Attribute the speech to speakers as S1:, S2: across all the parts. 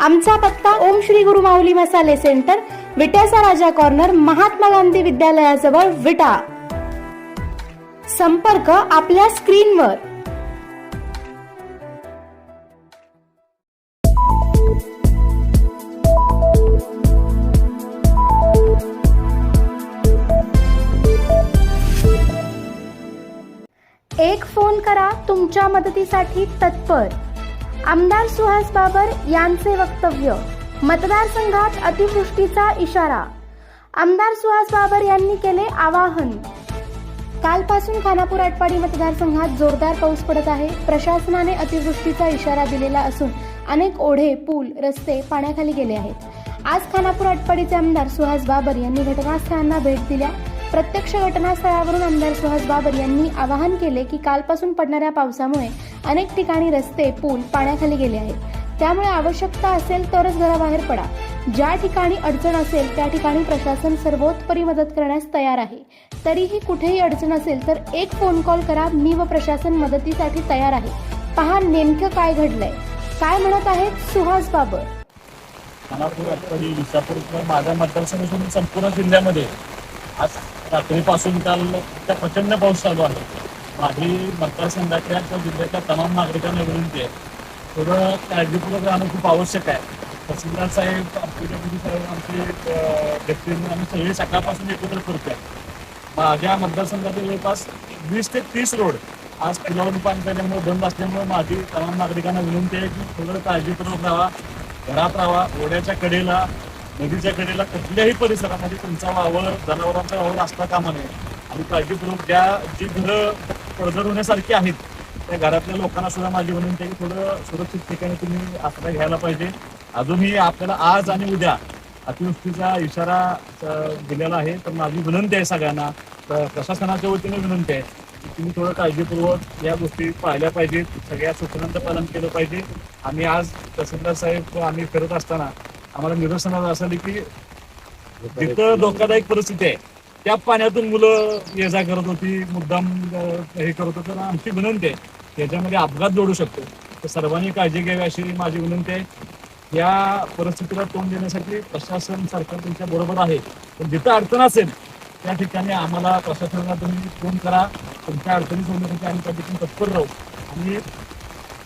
S1: आमचा पत्ता ओम श्री गुरु माऊली मसाले सेंटर विट्याचा राजा कॉर्नर महात्मा गांधी विद्यालयाजवळ विटा. संपर्क आपल्या स्क्रीनवर. एक फोन करा तुमच्या मदतीसाठी तत्पर. आमदार सुहास बाबर यांचे वक्तव्य. मतदारसंघात अतिवृष्टीचा इशारा. आमदार सुहास बाबर यांनी केले आवाहन. कालपासून खानापूर आटपाडी मतदारसंघात जोरदार पाऊस पडत आहे. प्रशासनाने अतिवृष्टीचा इशारा दिलेला असून अनेक ओढे पूल रस्ते पाण्याखाली गेले आहेत. आज खानापूर आटपाडीचे आमदार सुहास बाबर यांनी घटनास्थळांना भेट दिल्या. प्रत्यक्ष घटनास्थळावरून आमदार सुहास बाबर यांनी आवाहन केले की कालपासून पडणाऱ्या पावसामुळे अनेक ठिकाणी रस्ते पूल पाण्याखाली गेले आहेत. त्यामुळे आवश्यकता असेल तरच घराबाहेर पडा. ज्या ठिकाणी अडचण असेल त्या ठिकाणी प्रशासन सर्वोत्परी मदत करण्यास तयार आहे. तरीही कुठेही अडचण असेल तर एक फोन कॉल करा. मी व प्रशासन मदतीसाठी तयार आहे. पहा नेमकं काय घडलंय. काय म्हणत आहेत सुहास बाबर?
S2: खानापूर अटपाडी विसापूर माझ्या मतदारसंघातून संपूर्ण जिल्ह्यामध्ये आज रात्रीपासून काल त्या प्रचंड पाऊस चालू आहे. माझी मतदारसंघातल्या किंवा जिल्ह्यातल्या तमाम नागरिकांना विनंती आहे. थोडं काळजीपूर्वक राहणं खूप आवश्यक आहे. तहसीलदार साहेब आमचे साहेब आमचे व्यक्ती आम्ही सगळे सकाळपासून एकत्र करतोय. माझ्या मतदारसंघातील जवळपास वीस ते तीस रोड आज पुलावरून पाणी पेल्यामुळे बंद असल्यामुळे माझी तमाम नागरिकांना विनंती आहे की थोडं काळजीपूर्वक राहा घरात राहा ओढ्याच्या कडेला नदीच्या कडेला कुठल्याही परिसरामध्ये तुमचा वावर जनावरांचा वावर असता कामा नये. आणि काळजीपूर्वक त्या जी घरं पडझड होण्यासारखी आहेत. त्या घरातल्या लोकांना सुद्धा माझी विनंती आहे की थोडं सुरक्षित ठिकाणी तुम्ही आश्रय घ्यायला पाहिजे. अजूनही आपल्याला आज आणि उद्या अतिवृष्टीचा इशारा दिलेला आहे. तर माझी विनंती आहे सगळ्यांना. तर प्रशासनाच्या वतीने विनंती आहे की तुम्ही थोडं काळजीपूर्वक या गोष्टी पाहिल्या पाहिजेत. सगळ्या सूचनांचं पालन केलं पाहिजे. आम्ही आज तहसीलदार साहेब आम्ही फिरत असताना आम्हाला निदर्शनाला असं आलं की जिथं धोकादायक परिस्थिती आहे त्या पाण्यातून मुलं ये जा करत होती मुद्दाम हे करत होतं तर आमची विनंती आहे त्याच्यामध्ये अपघात जोडू शकतो. तर सर्वांनी काळजी घ्यावी अशी माझी विनंती आहे. या परिस्थितीला तोंड देण्यासाठी प्रशासन सरकार तुमच्या बरोबर आहे. पण जिथं अडचण असेल त्या ठिकाणी आम्हाला प्रशासनाला तुम्ही फोन करा. तुमच्या अडचणी सोडण्यासाठी आम्ही त्या ठिकाणी तत्पर राहू. आणि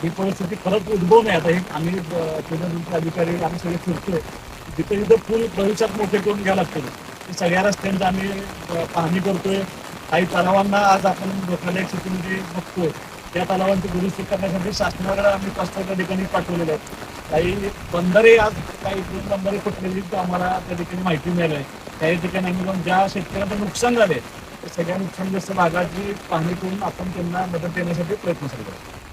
S2: ही परिस्थिती खरंच उद्भवू नये आता हे आम्ही केंद्र अधिकारी आम्ही सगळे फिरतोय. जिथे जिथं पूल भविष्यात मोठे करून घ्यावं लागतील सगळ्या रस्त्यांची आम्ही पाहणी करतोय. काही तलावांना आज आपण धोकादायक स्थितीमध्ये म्हणजे बघतोय. त्या तलावांची दुरुस्ती करण्यासाठी शासनाकडे आम्ही प्रस्ताव त्या ठिकाणी पाठवलेले आहेत काही बंदरे आज काही दोन बंदरे फुटलेली आम्हाला त्या ठिकाणी माहिती मिळाली आहे. काही ठिकाणी आम्ही जाऊन ज्या शेतकऱ्यांचं नुकसान झाले त्या सगळ्या नुकसानग्रस्त भागाची पाहणी करून आपण त्यांना मदत देण्यासाठी प्रयत्न करतो